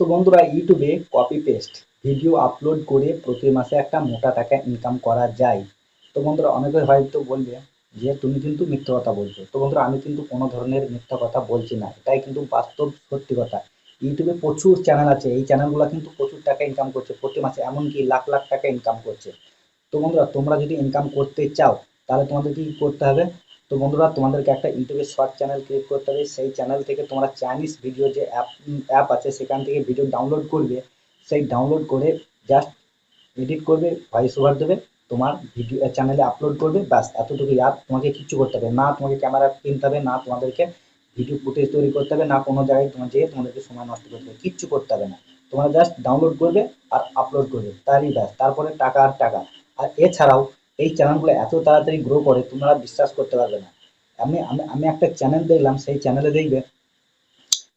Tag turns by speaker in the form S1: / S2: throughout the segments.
S1: তো বন্ধুরা, ইউটিউবে কপি পেস্ট ভিডিও আপলোড করে প্রতি মাসে একটা মোটা টাকা ইনকাম করা যায়। তো বন্ধুরা, অনেকে হয়তো বলবে যে, তুমি কিন্তু মিথ্যা কথা বলছো। তো বন্ধুরা, আমি কিন্তু কোনো ধরনের মিথ্যা কথা বলছি না। এটাই কিন্তু বাস্তব সত্যি কথা। ইউটিউবে প্রচুর চ্যানেল আছে। এই চ্যানেলগুলো কিন্তু প্রচুর টাকা ইনকাম করছে প্রতি মাসে, এমনকি লাখ লাখ টাকা ইনকাম করছে। তো বন্ধুরা, তোমরা যদি ইনকাম করতে চাও, তাহলে তোমাদের কি করতে হবে? তো বন্ধুরা, তোমাদেরকে একটা ইউটিউবে শর্ট চ্যানেল ক্রিয়েট করতে হবে। সেই চ্যানেল থেকে তোমরা চাইনিজ ভিডিও যে অ্যাপ অ্যাপ আছে, সেখান থেকে ভিডিও ডাউনলোড করবে। সেই ডাউনলোড করে জাস্ট এডিট করবে ভয়েস ওভার দেবে, তোমার ভিডিও চ্যানেলে আপলোড করবে। ব্যাস এতটুকু আর তোমাকে কিচ্ছু করতে হবে না। তোমাকে ক্যামেরা কিনতে হবে, না তোমাদেরকে ভিডিও ফুটেজ তৈরি করতে হবে, না কোনো জায়গায় তোমার যেয়ে তোমাদেরকে সময় নষ্ট করতে হবে। কিচ্ছু করতে হবে না। তোমরা জাস্ট ডাউনলোড করবে আর আপলোড করবে। তাহলেই ব্যাস। তারপরে টাকা আর টাকা। আর এছাড়াও এই চ্যানেলগুলো এত তাড়াতাড়ি গ্রো করে, তোমরা বিশ্বাস করতে পারবে না। আমি আমি আমি একটা চ্যানেল দেখলাম, সেই চ্যানেলে দেখবে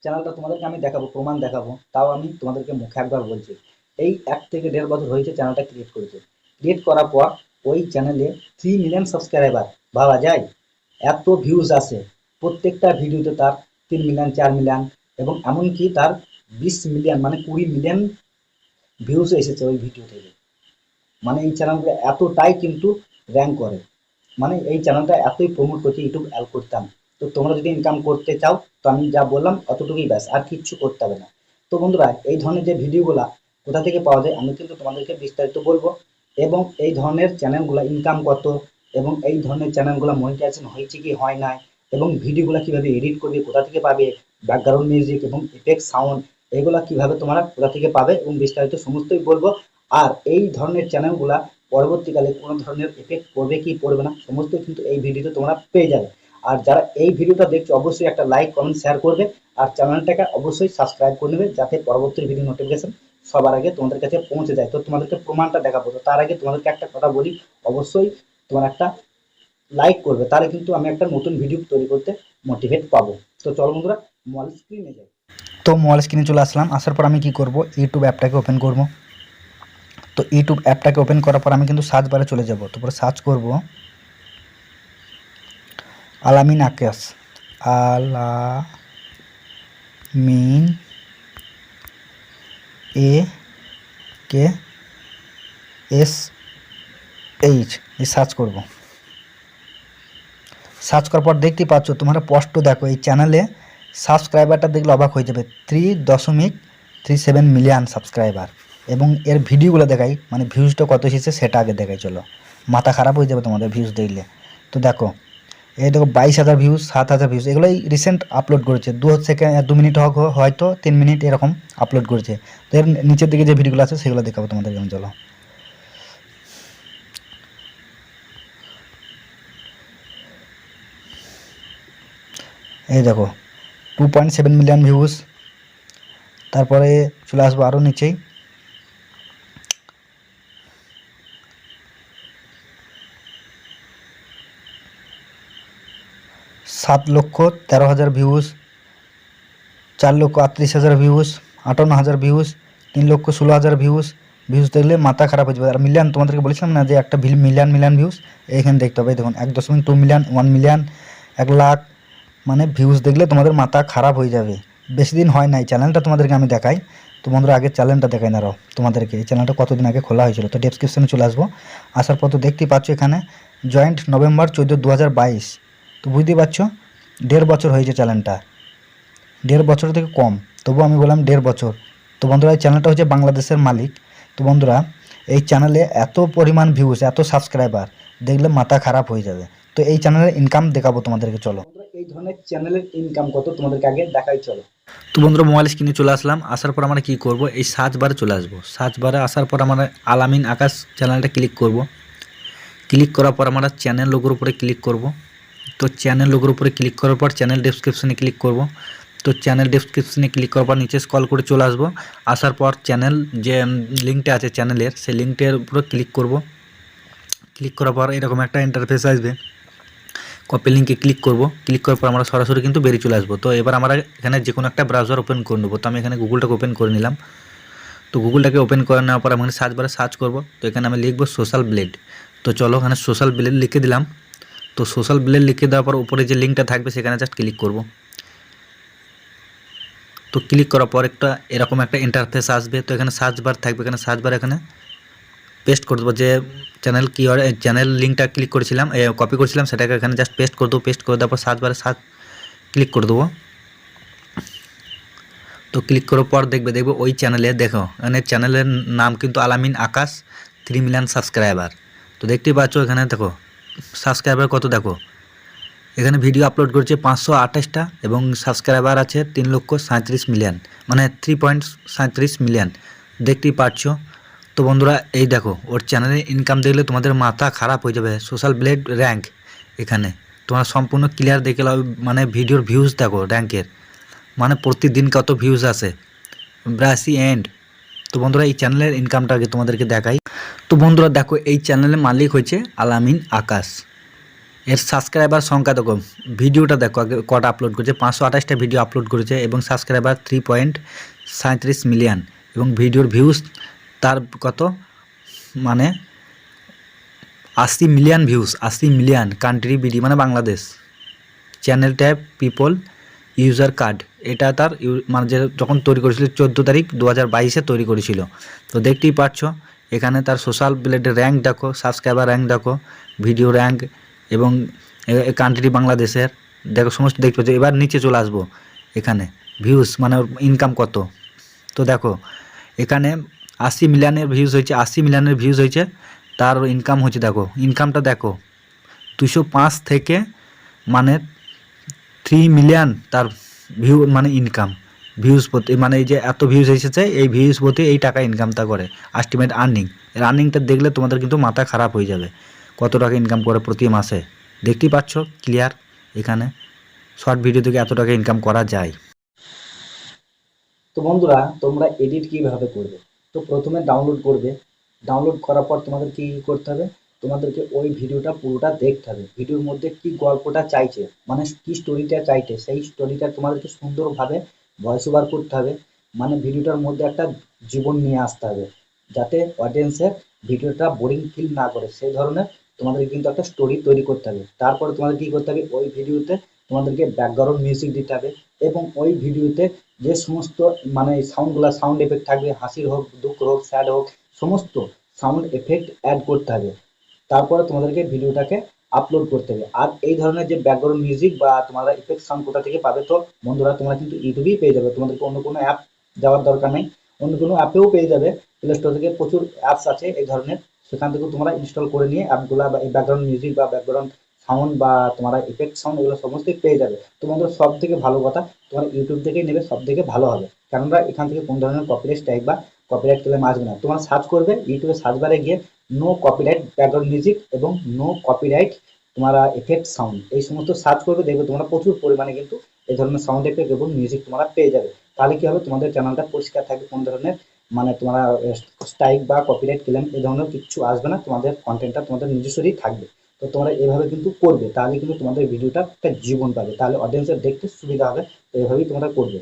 S1: চ্যানেলটা তোমাদেরকে আমি দেখাবো, প্রমাণ দেখাবো, তাও আমি তোমাদেরকে মুখে একবার বলছি। এই এক থেকে দেড় বছর হয়েছে চ্যানেলটা ক্রিয়েট করেছে। ক্রিয়েট করার পর ওই চ্যানেলে থ্রি মিলিয়ন সাবস্ক্রাইবার ভাবা যায়? এত ভিউজ আসে। প্রত্যেকটা ভিডিওতে তার তিন মিলিয়ন চার মিলিয়ন এবং এমনকি তার বিশ মিলিয়ন মানে কুড়ি মিলিয়ন ভিউজ এসেছে ওই ভিডিও থেকে। মানে এই চ্যানেলটা এতটাই কিন্তু র্যাঙ্ক করে। মানে এই চ্যানেলটা এতই প্রমোট করছে ইউটিউব অ্যাল করতাম। তো তোমরা যদি ইনকাম করতে চাও, তো আমি যা বললাম অতটুকুই ব্যাস, আর কিচ্ছু করতে হবে না। তো বন্ধুরা, এই ধরনের যে ভিডিওগুলা কোথা থেকে পাওয়া যায়, আমি কিন্তু তোমাদেরকে বিস্তারিত বলব। এবং এই ধরনের চ্যানেলগুলো ইনকাম কত, এবং এই ধরনের চ্যানেলগুলো মনিটাইজেশন হয়েছে কি, হয় নাই, এবং ভিডিওগুলো কীভাবে এডিট করবে, কোথা থেকে পাবে ব্যাকগ্রাউন্ড মিউজিক এবং ইফেক্ট সাউন্ড এগুলো কীভাবে তোমরা কোথা থেকে পাবে, এবং বিস্তারিত সমস্তই বলব। আর এই ধরনের চ্যানেলগুলা পরবর্তীকালে কোনো ধরনের এফেক্ট পড়বে কি পড়বে না, সমস্ত কিন্তু এই ভিডিওতে তোমরা পেয়ে যাবে। আর যারা এই ভিডিওটা দেখছ, অবশ্যই একটা লাইক কমেন্ট শেয়ার করবে। আর চ্যানেলটাকে অবশ্যই সাবস্ক্রাইব করে নেবে, যাতে পরবর্তী ভিডিও নোটিফিকেশন সবার আগে তোমাদের কাছে পৌঁছে যায়। তো তোমাদেরকে প্রমাণটা দেখাবো। তো তার আগে তোমাদেরকে একটা কথা বলি, অবশ্যই তোমার একটা লাইক করবে। তাহলে কিন্তু আমি একটা নতুন ভিডিও তৈরি করতে মোটিভেট পাবো। তো চলো বন্ধুরা মোবাইল স্ক্রিনে যাই।
S2: তো মোবাইল স্ক্রিনে চলে আসলাম। আসার পর আমি কি করব? ইউটিউব অ্যাপটাকে ওপেন করব। তো ইউটিউব অ্যাপটাকে ওপেন করার পর আমি কিন্তু সার্চ বারে চলে যাব। তারপরে সার্চ করব Alamin Akash Alamin A K S H এই সার্চ করব। সার্চ করার পর দেখতেই পাচ্ছ, তোমরা স্পষ্ট দেখো, এই চ্যানেলে সাবস্ক্রাইবারটা দেখলে অবাক হয়ে যাবে। থ্রি দশমিক থ্রি সেভেন মিলিয়ন সাবস্ক্রাইবার এবং এর ভিডিওগুলো দেখাই মানে ভিউজটা কত এসেছে সেটা আগে দেখাই, চলো। মাথা খারাপ হয়ে যাবে তোমাদের ভিউজ দেখলে। তো দেখো, এই দেখো বাইশ হাজার ভিউজ সাত হাজার ভিউজ এগুলোই রিসেন্ট আপলোড করেছে। দু সেকেন্ড দু মিনিট হোক, হয়তো তিন মিনিট এরকম আপলোড করেছে। তো এর নিচের দিকে যে ভিডিওগুলো আছে, সেগুলো দেখাবো তোমাদের আমি চলো। এই দেখো two point seven million views তারপরে চলে আসব আরও নিচেই। সাত লক্ষ তেরো হাজার ভিউজ চার লক্ষ আটত্রিশ হাজার ভিউজ আটান্ন হাজার ভিউজ তিন লক্ষ ষোলো হাজার ভিউজ ভিউজ দেখলে মাথা খারাপ হয়ে যাবে। আর মিলিয়ন তোমাদেরকে বলেছিলাম না যে একটা মিলিয়ন মিলিয়ন ভিউজ এইখানে দেখতে হবে। দেখুন, এক দশমিক টু মিলিয়ন ওয়ান মিলিয়ন এক লাখ মানে ভিউজ দেখলে তোমাদের মাথা খারাপ হয়ে যাবে। বেশি দিন হয় নাই। চ্যানেলটা তোমাদেরকে আমি দেখাই। তো বন্ধুরা, আগে চ্যানেলটা দেখাই না রাও তোমাদেরকে। এই চ্যানেলটা কতদিন আগে খোলা হয়েছিল? তো ডেসক্রিপশনে চলে আসব। আসার পর তো দেখতেই পাচ্ছ এখানে জয়েন্ট নভেম্বর চোদ্দ দু হাজার বাইশ। তো বুঝতেই পারছ? দেড় বছর হয়েছে চ্যানেলটা। দেড় বছর থেকে কম। তবু আমি বললাম দেড় বছর। তো বন্ধুরা এই চ্যানেলটা হচ্ছে বাংলাদেশের মালিক। তো বন্ধুরা এই চ্যানেলে এত পরিমাণ ভিউজ এত সাবস্ক্রাইবার দেখলে মাথা খারাপ হয়ে যাবে। তো এই চ্যানেলের ইনকাম দেখাবো তোমাদেরকে চলো।
S1: এই ধরনের চ্যানেলের ইনকাম কত তোমাদেরকে আগে দেখাই চলো।
S2: তো বন্ধুরা মোবাইল স্ক্রিনে চলে আসলাম। আসার পর আমরা কী করব? এই সার্চ বারে চলে আসব। সার্চ বারে আসার পর আমরা আলামিন আকাশ চ্যানেলটা ক্লিক করব। ক্লিক করার পর আমরা চ্যানেল লোগোর উপরে ক্লিক করব। তো চ্যানেল লোগোর উপরে ক্লিক করার পর চ্যানেল ডেসক্রিপশনে ক্লিক করব। তো চ্যানেল ডেসক্রিপশনে ক্লিক করার পর নিচে স্কল করে চলে আসব। আসার পর চ্যানেল যে লিঙ্কটা আছে চ্যানেলের সেই লিঙ্কটার উপরে ক্লিক করব। ক্লিক করার পর এরকম একটা ইন্টারফেস আসবে। কপি লিঙ্কে ক্লিক করব। ক্লিক করার পর আমরা সরাসরি কিন্তু বেরিয়ে চলে আসব। তো এবার আমরা এখানে যে কোনো একটা ব্রাউজার ওপেন করে নেব। তো আমি এখানে গুগলটাকে ওপেন করে নিলাম। তো গুগলটাকে ওপেন করে নেওয়ার পর আমি সার্চ বারে সার্চ করব। তো এখানে আমি লিখব সোশ্যাল ব্লেড তো চলো এখানে সোশ্যাল ব্লেড লিখে দিলাম। তো সোশ্যাল ব্লেড লিখে দেওয়ার পর উপরে যে লিঙ্কটা থাকবে সেখানে জাস্ট ক্লিক করব। তো ক্লিক করার পর একটা এরকম একটা ইন্টারফেস আসবে। তো এখানে সার্চ বার থাকবে, এখানে সার্চ বার এখানে পেস্ট করে দেবো। যে চ্যানেল কি চ্যানেল লিঙ্কটা ক্লিক করেছিলাম কপি করেছিলাম, সেটাকে এখানে জাস্ট পেস্ট করে দেবো। পেস্ট করে দেওয়ার পর সার্চ বারে সার্চ ক্লিক করে দেবো। তো ক্লিক করার পর দেখবে দেখবে ওই চ্যানেলে দেখো, এখানে চ্যানেলের নাম কিন্তু আলামিন আকাশ থ্রি মিলিয়ন সাবস্ক্রাইবার তো দেখতেই পাচ্ছ এখানে দেখো সাবস্ক্রাইবার কত দেখো? এখানে ভিডিও আপলোড করছে পাঁচশো আঠাশটা এবং সাবস্ক্রাইবার আছে তিন লক্ষ সাঁত্রিশ মিলিয়ন মানে থ্রি পয়েন্ট সাঁত্রিশ মিলিয়ন। দেখতেই পাচ্ছ তো বন্ধুরা, এই দেখো, ওর চ্যানেলে ইনকাম দেখলে তোমাদের মাথা খারাপ হয়ে যাবে। সোশ্যাল ব্লেড র্যাঙ্ক এখানে। তোমরা সম্পূর্ণ ক্লিয়ার দেখে মানে ভিডিওর ভিউজ দেখো র্যাঙ্কের মানে প্রতিদিন কত ভিউজ আসে। ব্রাসি এন্ড তো বন্ধুরা, এই চ্যানেলের ইনকামটা আগে তোমাদেরকে দেখাই। তো বন্ধুরা দেখো, এই চ্যানেলের মালিক হচ্ছে আলামিন আকাশ। এর সাবস্ক্রাইবার সংখ্যা দেখো, ভিডিওটা দেখো, আগে কটা আপলোড করেছে? পাঁচশো আঠাশটা ভিডিও আপলোড করেছে এবং সাবস্ক্রাইবার থ্রি পয়েন্ট সাঁত্রিশ মিলিয়ন এবং ভিডিওর ভিউজ তার কত? মানে আশি মিলিয়ন ভিউজ আশি মিলিয়ন কান্ট্রি বিডি মানে Bangladesh. Channel tab people user card এটা তার মানে যখন তৈরি করেছিল, চোদ্দ তারিখ দু হাজার বাইশে তৈরি করেছিল। তো দেখতেই পাচ্ছ এখানে তার সোশ্যাল ব্লেডের র্যাঙ্ক দেখো সাবস্ক্রাইবার র্যাঙ্ক দেখো ভিডিও র্যাঙ্ক এবং কান্ট্রি বাংলাদেশের, দেখো সমস্ত দেখতে পাচ্ছ। এবার নিচে চলে আসব এখানে। ভিউজ মানে ইনকাম কত? তো দেখো, এখানে আশি মিলিয়নের ভিউজ হয়েছে, আশি মিলিয়নের ভিউজ হয়েছে, তার ইনকাম হচ্ছে দেখো ইনকামটা দেখো, দুশো পাঁচ থেকে মানে থ্রি মিলিয়ন তার ভিউ মানে ইনকাম ভিউজ প্রতি মানে এই যে এত ভিউজ এসেছে, এই ভিউজ প্রতি এই টাকা ইনকামটা করে। আস্টিমেট আর্নিং এর আর্নিংটা দেখলে তোমাদের কিন্তু মাথা খারাপ হয়ে যাবে। কত টাকা ইনকাম করে প্রতি মাসে? দেখতেই পাচ্ছ ক্লিয়ার এখানে শর্ট ভিডিও থেকে এত টাকা ইনকাম করা যায়।
S1: তো বন্ধুরা, তোমরা এডিট কীভাবে করবে? তো প্রথমে ডাউনলোড করবে। ডাউনলোড করার পর তোমাদের কি করতে হবে? তোমাদেরকে ওই ভিডিওটা পুরোটা দেখতে হবে। ভিডিওর মধ্যে কি গল্পটা চাইছে? মানে কি স্টোরিটা চাইছে? সেই স্টোরিটা তোমাদেরকে সুন্দরভাবে ভয়েস ওভার করতে হবে। মানে ভিডিওটার মধ্যে একটা জীবন নিয়ে আসতে হবে। যাতে অডিয়েন্সের ভিডিওটা বোরিং ফিল না করে। সেই ধরনের তোমাদের কিন্তু একটা স্টোরি তৈরি করতে হবে। তারপরে তোমাদের কি করতে হবে? ওই ভিডিওতে তোমাদেরকে ব্যাকগ্রাউন্ড মিউজিক দিতে হবে এবং ওই ভিডিওতে যে সমস্ত মানে সাউন্ডগুলো সাউন্ড এফেক্ট থাকবে, হাসির হোক, দুঃখ হোক স্যাড হোক, সমস্ত সাউন্ড এফেক্ট অ্যাড করতে হবে। তারপরে তোমাদেরকে ভিডিওটাকে আপলোড করতে হবে। আর এই ধরনের যে ব্যাকগ্রাউন্ড মিউজিক বা তোমরা ইফেক্ট সাউন্ড কোথা থেকে পাবে, তো বন্ধুরা তোমরা কিন্তু ইউটিউবেই পেয়ে যাবে। তোমাদেরকে অন্য কোনো অ্যাপ যাওয়ার দরকার নেই। অন্য কোনো অ্যাপেও পেয়ে যাবে। প্লে স্টোর থেকে প্রচুর অ্যাপস আছে এই ধরনের। সেখান থেকে তোমরা ইনস্টল করে নিয়ে অ্যাপগুলা বা এই ব্যাকগ্রাউন্ড মিউজিক বা ব্যাকগ্রাউন্ড সাউন্ড বা তোমরা ইফেক্ট সাউন্ড এগুলো সমস্তই পেয়ে যাবে। তো বন্ধুরা সব থেকে ভালো কথা, তোমার ইউটিউব থেকেই নেবে সব থেকে ভালো হবে। কেননা এখান থেকে কোন ধরনের কপিরাইট স্ট্রাইক বা কপিরাইট ক্লেম আসবে না তোমরা সার্চ করবে ইউটিউবে সার্চ বারে গিয়ে নো কপিরাইট ব্যাকগ্রাউন্ড মিউজিক এবং নো কপিরাইট তোমরা এফেক্ট সাউন্ড এই সমস্ত সার্চ করবে, দেখবে তোমরা প্রচুর পরিমাণে কিন্তু এই ধরনের সাউন্ড এফেক্ট এবং মিউজিক তোমরা পেয়ে যাবে। তাহলে কি হবে? তোমাদের চ্যানেলটা পরিষ্কার থাকবে, কোন ধরনের মানে তোমরা স্ট্রাইক বা কপিরাইট ক্লেম এই ধরনের কিছু আসবে না, তোমাদের কন্টেন্টটা তোমাদের নিজস্বই থাকবে। তো তোমরা এভাবে কিন্তু করবে, তাহলে কিন্তু তোমাদের ভিডিওটা একটা জীবন পাবে। তাহলে অডিয়েন্সের দেখতে সুবিধা হবে তো এভাবেই তোমরা করবে।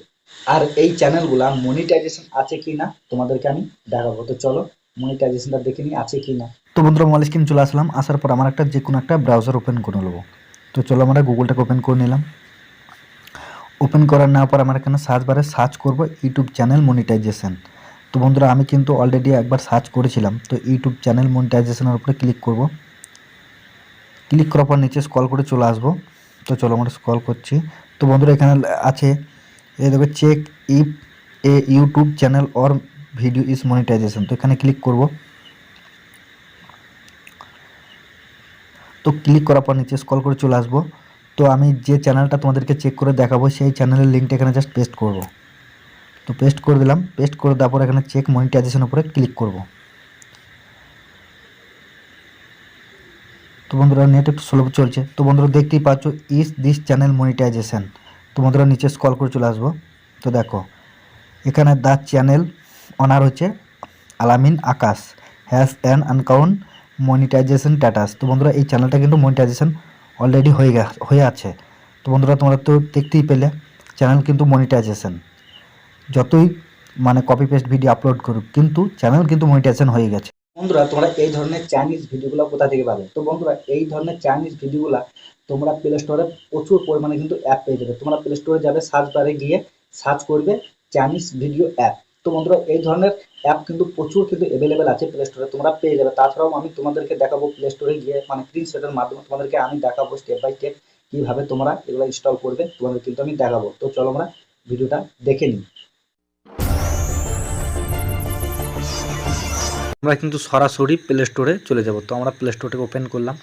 S1: আর এই চ্যানেলগুলা মনিটাইজেশন আছে কি না তোমাদেরকে আমি দেখাবো। তো চলো মনিটাইজেশনটা দেখে নিই, আছে কি না।
S2: তো বন্ধুরা মোবাইল স্ক্রিন চলে আসলাম। আসার পর আমার একটা যে কোনো একটা ব্রাউজার ওপেন করে নেব। তো চলো আমরা গুগলটাকে ওপেন করে নিলাম। ওপেন করার নেওয়ার পর আমার এখানে সার্চ বারে সার্চ করব ইউটিউব চ্যানেল মনিটাইজেশন তো বন্ধুরা, আমি কিন্তু অলরেডি একবার সার্চ করেছিলাম। তো ইউটিউব চ্যানেল মনিটাইজেশনের উপরে ক্লিক করব। ক্লিক করার পর নিচে স্ক্রল করে চলে আসব। তো চলো আমরা স্ক্রল করছি। তো বন্ধুরা, এখানে আছে, এই দেখো check if a YouTube channel or video is monetization তো এখানে ক্লিক করব। তো ক্লিক করার পর নিচে স্ক্রল করে চলে আসব। তো আমি যে চ্যানেলটা তোমাদেরকে চেক করে দেখাবো, সেই চ্যানেলের লিঙ্কটা এখানে জাস্ট পেস্ট করব। তো পেস্ট করে দিলাম পেস্ট করে দেওয়ার পর এখানে চেক মনিটাইজেশন উপরে ক্লিক করব। তো বন্ধুরা নেট একটু স্লো চলছে। তো বন্ধুরা, দেখতেই পাচ্ছ ইজ দিস চ্যানেল মনিটাইজেশন তো বন্ধুরা, নিচে স্ক্রল করে চলে আসব। তো দেখো, এখানে দ্য চ্যানেল অনার হচ্ছে আলামিন আকাশ। হ্যাজ অ্যান আনকাউন্ট মনিটাইজেশন স্ট্যাটাস তো বন্ধুরা, এই চ্যানেলটা কিন্তু মনিটাইজেশন অলরেডি হয়ে গে হয়ে আছে। তো বন্ধুরা, তোমরা তো দেখতেই পেলে চ্যানেল কিন্তু মনিটাইজেশন যতই মানে কপি পেস্ট ভিডিও আপলোড করুক, কিন্তু চ্যানেল কিন্তু মনিটাইজেশন হয়ে গেছে।
S1: বন্ধুরা, তোমরা এই ধরনের চাইনিজ ভিডিওগুলো কোথা থেকে পাবে? তো বন্ধুরা, এই ধরনের চাইনিজ ভিডিওগুলো তোমরা প্লে স্টোরে প্রচুর পরিমাণে কিন্তু অ্যাপ পেয়ে যাবে। তোমরা প্লে স্টোরে যাবে সার্চ বারে গিয়ে সার্চ করবে চাইনিজ ভিডিও অ্যাপ তো বন্ধুরা, এই ধরনের অ্যাপ কিন্তু প্রচুর কিন্তু অ্যাভেলেবেল আছে প্লে স্টোরে তোমরা পেয়ে যাবে। তাছাড়াও আমি তোমাদেরকে দেখাবো প্লে স্টোরে গিয়ে মানে স্ক্রিনশটের মাধ্যমে তোমাদেরকে আমি দেখাবো স্টেপ বাই স্টেপ কীভাবে তোমরা এগুলো ইনস্টল করবে, তোমাদের কিন্তু আমি দেখাবো। তো চলো আমরা ভিডিওটা দেখে নিই।
S2: আমরা কিন্তু সরাসরি প্লে স্টোরে চলে যাব। তো আমরা প্লে স্টোরটাকে ওপেন করলাম।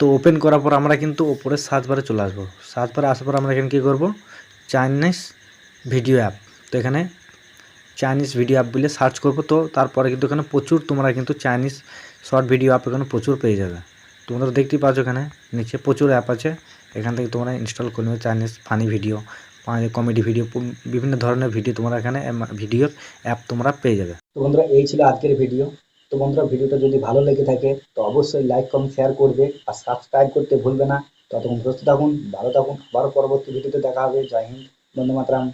S2: তো ওপেন করার পর আমরা কিন্তু ওপরে সার্চ বারে চলে আসব। সার্চ বারে আসার পর আমরা এখানে কী করব? Chinese video app. তো এখানে চাইনিজ ভিডিও অ্যাপ বলে সার্চ করব তো, তারপরে কিন্তু এখানে প্রচুর, তোমরা কিন্তু চাইনিজ শর্ট ভিডিও অ্যাপ এখানে প্রচুর পেয়ে যাবে। তোমরা দেখতেই পাচ্ছ এখানে, নিচে প্রচুর অ্যাপ আছে। এখান থেকে তোমরা ইনস্টল করে নেবে Chinese funny video comedy video বিভিন্ন ধরনের ভিডিও তোমরা এখানে ভিডিওর অ্যাপ তোমরা পেয়ে যাবে।
S1: তো বন্ধুরা, এই ছিল আজকের ভিডিও তো বন্ধুরা ভিডিওটা যদি ভালো লেগে থাকে, তো অবশ্যই লাইক কমেন্ট শেয়ার করবে আর সাবস্ক্রাইব করতে ভুলবে না। ততক্ষণ সুস্থ থাকুন, ভালো থাকুন। আবার পরবর্তী ভিডিওতে দেখা হবে। জয় হিন্দ, বন্দে মাতরম।